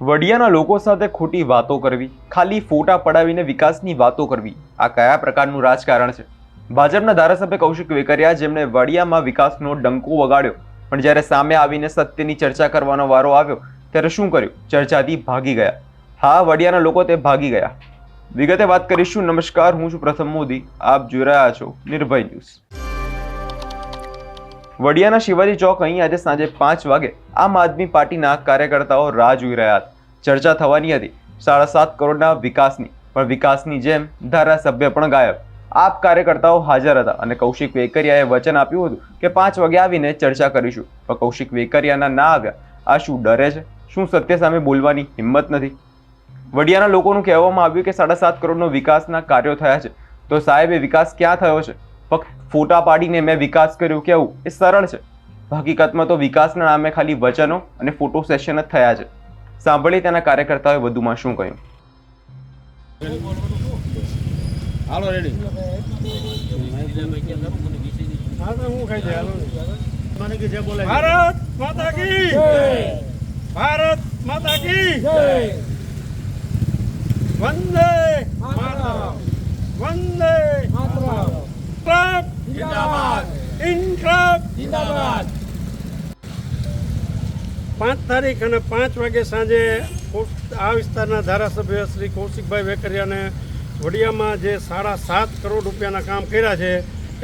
વડિયાના લોકો સાથે ખોટી વાતો કરવી, ખાલી ફોટા પડાવીને વિકાસની વાતો કરવી, આ કયા પ્રકારનું રાજકારણ છે? ભાજપના ધારાસભ્ય કૌશિક વેકરિયા જેમણે વડિયામાં વિકાસનો ડંકો વગાડ્યો, પણ જ્યારે સામે આવીને સત્યની ચર્ચા કરવાનો વારો આવ્યો, ત્યારે શું કર્યું? ચર્ચાથી ભાગી ગયા. હા, વડિયાના લોકો તે ભાગી ગયા. વિગતે વાત કરીશું. નમસ્કાર, હું છું પ્રથમ મોદી. આપ જોઈ રહ્યા છો નિર્ભય ન્યૂઝ. વડિયાના શિવાજી ચોક અહીં આજે સાંજે પાંચ વાગે આમ આદમી પાર્ટીના કાર્યકર્તાઓ રાહ જોઈ રહ્યા હતા. ચર્ચા થવાની હતી. સાડા સાત કરોડના વિકાસની. પણ વિકાસની જેમ ધારાસભ્ય પણ ગાયબ. આપ કાર્યકર્તાઓ હાજર હતા અને કૌશિક વેકરિયાએ વચન આપ્યું હતું કે પાંચ વાગે આવીને ચર્ચા કરીશું. પણ કૌશિક વેકરિયાના ના આવ્યા. આ શું ડરે છે? શું સત્ય સામે બોલવાની હિંમત નથી? વડિયાના લોકોનું કહેવામાં આવ્યું કે સાડા સાત કરોડનો વિકાસના કાર્યો થયા છે. તો સાહેબ, એ વિકાસ ક્યાં થયો છે? ફક્ત ફોટા પાડીને મેં વિકાસ કર્યો કેવું એ સરળ છે. હકીકતમાં તો વિકાસના નામે ખાલી વચનો અને ફોટો સેશન જ થયા છે. સાંભળી તેના કાર્યકર્તાઓએ વધુમાં શું કહ્યું. ભારત માતા કી વંદે પાંચ તારીખ અને પાંચ વાગે સાંજે આ વિસ્તારના ધારાસભ્ય શ્રી કૌશિકભાઈ વેકરિયાને વડિયામાં જે સાડા સાત કરોડ રૂપિયાના કામ કર્યા છે,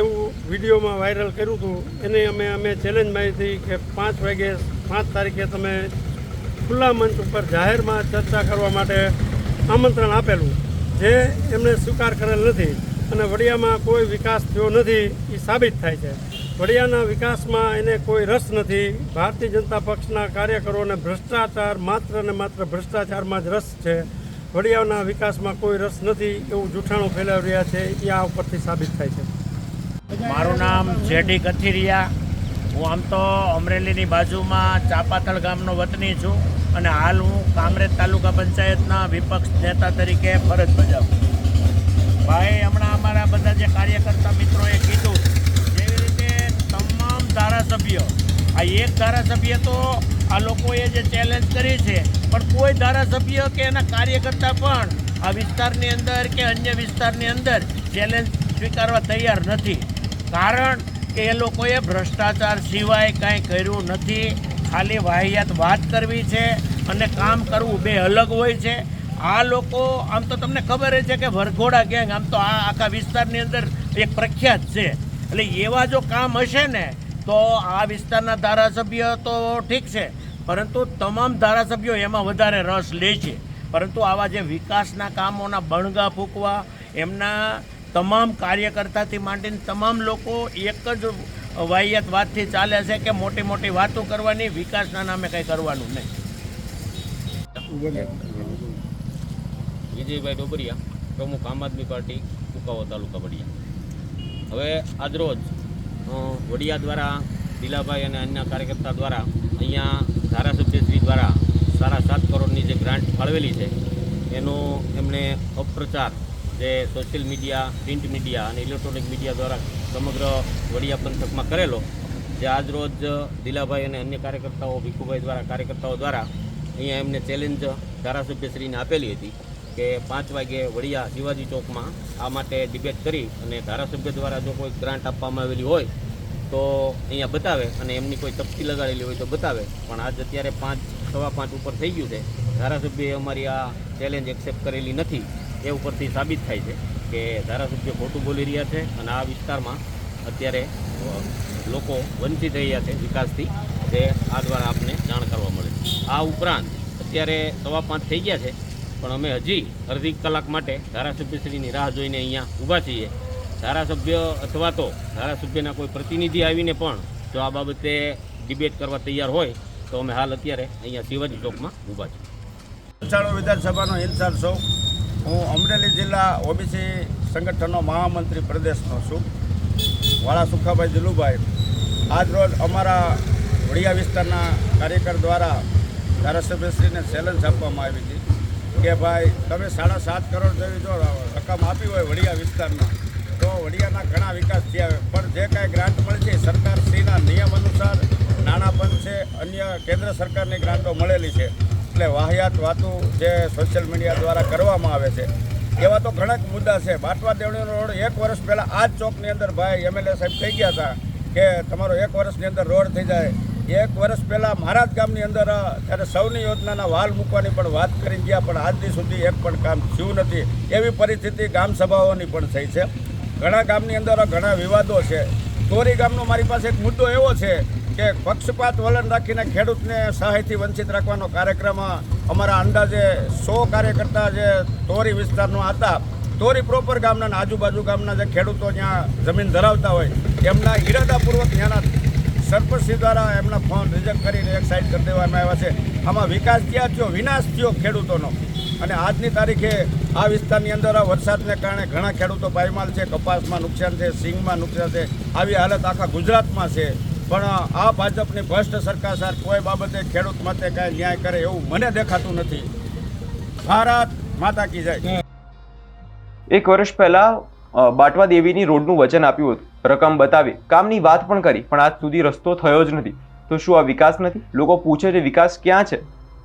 એવું વિડીયોમાં વાયરલ કર્યું હતું. એને અમે અમે ચેલેન્જ મારી હતી કે પાંચ વાગે પાંચ તારીખે તમે ખુલ્લા મંચ ઉપર જાહેરમાં ચર્ચા કરવા માટે આમંત્રણ આપેલું. જે એમણે સ્વીકાર કરેલ નથી અને વડિયામાં કોઈ વિકાસ થયો નથી એ સાબિત થાય છે. વડિયાના વિકાસમાં એને કોઈ રસ નથી. ભારતીય જનતા પક્ષના કાર્યકરોને ભ્રષ્ટાચાર માત્ર ને માત્ર ભ્રષ્ટાચારમાં જ રસ છે. વડિયાના વિકાસમાં કોઈ રસ નથી એવું જૂઠાણું ફેલાવી રહ્યા છે. એ આ ઉપરથી સાબિત થાય છે. મારું નામ જેડી કથિરિયા હું આમ તો અમરેલીની બાજુમાં ચાપાતળ ગામનો વતની છું અને હાલ હું કામરેજ તાલુકા પંચાયતના વિપક્ષ નેતા તરીકે ફરજ બજાવું ભાઈ, હમણાં અમારા બધા જે કાર્યકર્તા મિત્રોએ કીધું જેવી રીતે તમામ ધારાસભ્યો આ એક ધારાસભ્ય તો આ લોકોએ જે ચેલેન્જ કરી છે, પણ કોઈ ધારાસભ્ય કે એના કાર્યકર્તા પણ આ વિસ્તારની અંદર કે અન્ય વિસ્તારની અંદર ચેલેન્જ સ્વીકારવા તૈયાર નથી. કારણ કે એ લોકોએ ભ્રષ્ટાચાર સિવાય કાંઈ કર્યું નથી. ખાલી વાહિયાત વાત કરવી છે અને કામ કરવું બે અલગ હોય છે. આ લોકો, આમ તો તમને ખબર છે કે વરઘોડા ગેંગ આમ તો આ આખા વિસ્તારની અંદર એક પ્રખ્યાત છે. એટલે એવા જો કામ હશે ને તો આ વિસ્તારના ધારાસભ્ય તો ઠીક છે, પરંતુ તમામ ધારાસભ્યો એમાં વધારે રસ લે છે. પરંતુ આવા જે વિકાસના કામોના બણગા ફૂંકવા, એમના તમામ કાર્યકર્તાથી માંડીને તમામ લોકો એક જ વાહિયાત વાતથી ચાલે છે કે મોટી મોટી વાતો કરવાની, વિકાસના નામે કંઈ કરવાનું નહીં. વિજયભાઈ ડોબરિયા, પ્રમુખ આમ આદમી પાર્ટી કુકાવો તાલુકા બડિયા હવે આજરોજ વડિયા દ્વારા દિલાભાઈ અને અન્ય કાર્યકર્તા દ્વારા અહીંયા ધારાસભ્યશ્રી દ્વારા સાડા સાત કરોડની જે ગ્રાન્ટ ફાળવેલી છે, એનો એમણે અપપ્રચાર જે સોશિયલ મીડિયા, પ્રિન્ટ મીડિયા અને ઇલેક્ટ્રોનિક મીડિયા દ્વારા સમગ્ર વડિયા પંથકમાં કરેલો, જે આજરોજ દિલાભાઈ અને અન્ય કાર્યકર્તાઓ, ભીખુભાઈ દ્વારા કાર્યકર્તાઓ દ્વારા અહીંયા એમને ચેલેન્જ ધારાસભ્યશ્રીને આપેલી હતી. કે પાંચ વાગે વડિયા શિવાજી ચોકમાં આ માટે ડિબેટ કરી અને ધારાસભ્ય દ્વારા જો કોઈ ગ્રાન્ટ આપવામાં આવેલી હોય તો અહીંયા બતાવે અને એમની કોઈ તપતી લગાડેલી હોય તો બતાવે. પણ આજ અત્યારે પાંચ, સવા પાંચ ઉપર થઈ ગયું છે. ધારાસભ્યએ અમારી આ ચેલેન્જ એક્સેપ્ટ કરેલી નથી. એ ઉપરથી સાબિત થાય છે કે ધારાસભ્ય ખોટું બોલી રહ્યા છે અને આ વિસ્તારમાં અત્યારે લોકો વંચિત રહ્યા છે વિકાસથી. તે આ દ્વારા આપને જાણ કરવા મળે છે. આ ઉપરાંત અત્યારે સવા પાંચ થઈ ગયા છે. પણ અમે હજી અડધી કલાક માટે ધારાસભ્યશ્રીની રાહ જોઈને અહીંયા ઊભા છીએ. ધારાસભ્ય અથવા તો ધારાસભ્યના કોઈ પ્રતિનિધિ આવીને પણ જો આ બાબતે ડિબેટ કરવા તૈયાર હોય, તો અમે હાલ અત્યારે અહીંયા શિવાજી ચોકમાં ઊભા છીએ. પંચાણુ વિધાનસભાનો ઇન્સાન છું. હું અમરેલી જિલ્લા ઓબીસી સંગઠનનો મહામંત્રી પ્રદેશનો છું. વાળા સુખાભાઈ દિલુભાઈ આજરોજ અમારા વડિયા વિસ્તારના કાર્યકર દ્વારા ધારાસભ્યશ્રીને ચેલેન્જ આપવામાં આવી હતી કે ભાઈ, તમે સાડા સાત કરોડ જેવી જો રકમ આપી હોય વડિયા વિસ્તારમાં, તો વડિયાના ઘણા વિકાસ થયા પણ જે કાંઈ ગ્રાન્ટ મળી છે સરકારશ્રીના નિયમ અનુસાર નાણાં છે, અન્ય કેન્દ્ર સરકારની ગ્રાન્ટો મળેલી છે. એટલે વાહિયાત વાતો જે સોશિયલ મીડિયા દ્વારા કરવામાં આવે છે. એવા તો ઘણા જ મુદ્દા છે. બાટવા દેવણીનો રોડ એક વર્ષ પહેલાં આ જ ચોકની અંદર ભાઈ એમએલએ સાહેબ થઈ ગયા હતા કે તમારો એક વર્ષની અંદર રોડ થઈ જાય. એક વર્ષ પહેલાં મારા જ ગામની અંદર ત્યારે સૌની યોજનાના વાલ મૂકવાની પણ વાત કરી ગયા, પણ આજ સુધી એક પણ કામ થયું નથી. એવી પરિસ્થિતિ ગામ સભાઓની પણ થઈ છે. ઘણા ગામની અંદર ઘણા વિવાદો છે. તોરી ગામનો મારી પાસે એક મુદ્દો એવો છે કે પક્ષપાત વલણ રાખીને ખેડૂતને સહાયથી વંચિત રાખવાનો કાર્યક્રમ અમારા અંદાજે સો કાર્યકર્તા જે તોરી વિસ્તારના હતા, તોરી પ્રોપર ગામના આજુબાજુ ગામના જે ખેડૂતો ત્યાં જમીન ધરાવતા હોય, એમના ઈરાદાપૂર્વક ત્યાંના સરપંચશ્રી દ્વારા એમના ફોન રિજેક્ટ કરીને એક સાઈડ કરી દેવામાં આવ્યા છે. આમાં વિકાસ ક્યાં થયો, વિનાશ થયો ખેડૂતોનો. અને આજની તારીખે આ વિસ્તારની અંદર આ વરસાદને કારણે ઘણા ખેડૂતો પાયમાલ છે, કપાસમાં નુકસાન છે, સિંગમાં નુકસાન છે, આવી હાલત આખા ગુજરાતમાં છે. પણ આ ભાજપની ભ્રષ્ટ સરકાર સાર કોઈ બાબતે ખેડૂત માટે કાંઈ ન્યાય કરે એવું મને દેખાતું નથી. ભારત માતા કી જાય. એક વર્ષ પહેલા બાટવા દેવીની રોડનું વચન આપ્યું હતું. રકમ બતાવી, કામની વાત પણ કરી, પણ આજ સુધી રસ્તો થયો જ નથી. તો શું આ વિકાસ નથી? લોકો પૂછે છે, વિકાસ ક્યાં છે?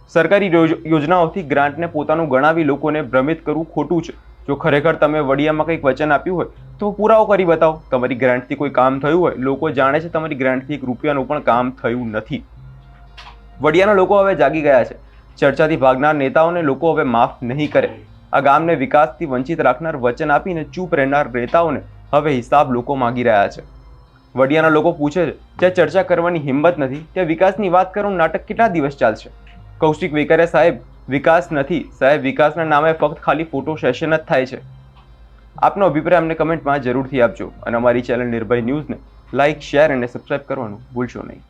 સરકારી યોજનાઓથી ગ્રાન્ટને પોતાનું ગણાવી લોકોને ભ્રમિત કરવું ખોટું છે. જો ખરેખર તમે વડિયામાં કંઈક વચન આપ્યું હોય, તો પુરાવો કરી બતાવો. તમારી ગ્રાન્ટથી કોઈ કામ થયું હોય, લોકો જાણે છે તમારી ગ્રાન્ટથી એક રૂપિયાનું પણ કામ થયું નથી. વડિયાના લોકો હવે જાગી ગયા છે. ચર્ચાથી ભાગનાર નેતાઓને લોકો હવે માફ નહીં કરે. આ ગામને વિકાસથી વંચિત રાખનાર વચન આપીને ચૂપ રહેનાર નેતાઓને હવે હિસાબ લોકો માગી રહ્યા છે. વડિયાના લોકો પૂછે છે જ્યાં ચર્ચા કરવાની હિંમત નથી. ત્યાં વિકાસની વાત કરવાનું નાટક કેટલા દિવસ ચાલશે? કૌશિક વેકરિયા સાહેબ, વિકાસ નથી. સાહેબ, વિકાસના નામે ફક્ત ખાલી ફોટો સેશન જ થાય છે. આપનો અભિપ્રાય અમને કમેન્ટમાં જરૂરથી આપજો અને અમારી ચેનલ નિર્ભય ન્યૂઝને લાઇક શેર અને સબસ્ક્રાઇબ કરવાનું ભૂલશો નહીં.